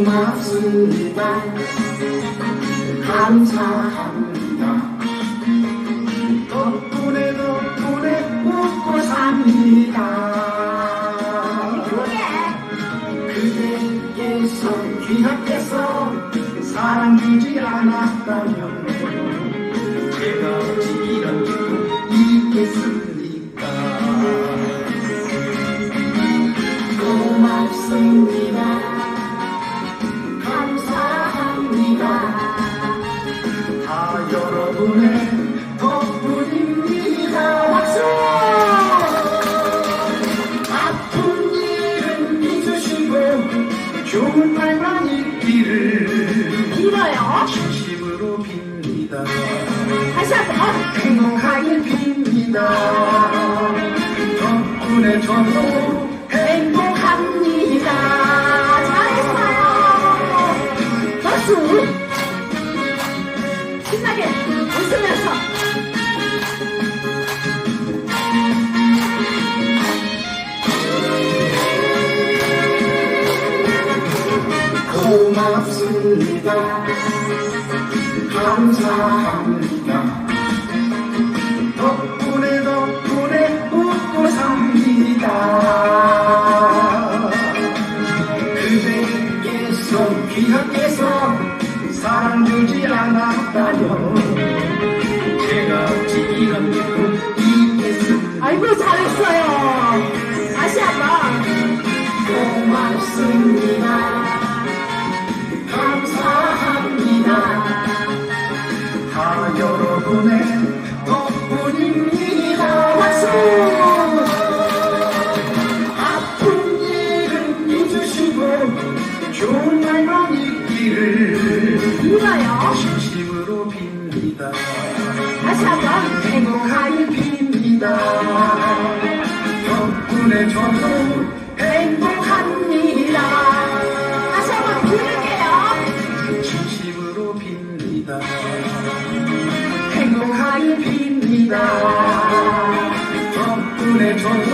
고맙습니다. 감사합니다. 덕분에 덕분에 먹고 삽니다. 그대께서 귀하께서 사랑 주지 않았다면 제가 좋은 말만 있기를 길어요. 진심으로 빕니다. 다시 한 번. 행복하길 빕니다. 덕분에 저도 행복합니다. 잘했어요. 박수. 신나게 웃으면서. 고맙습니다. 감사합니다. 덕분에 덕분에 웃고 삽니다. 그대께서 귀하께서 사랑 주지 않았다면 제가 진심으로 빕니다. 다시 한번. 행복하게 빕니다. 덕분에 저도 행복합니다. 다시 한번 빌게요. 진심으로 빕니다. 행복하게 빕니다. 덕분에 저도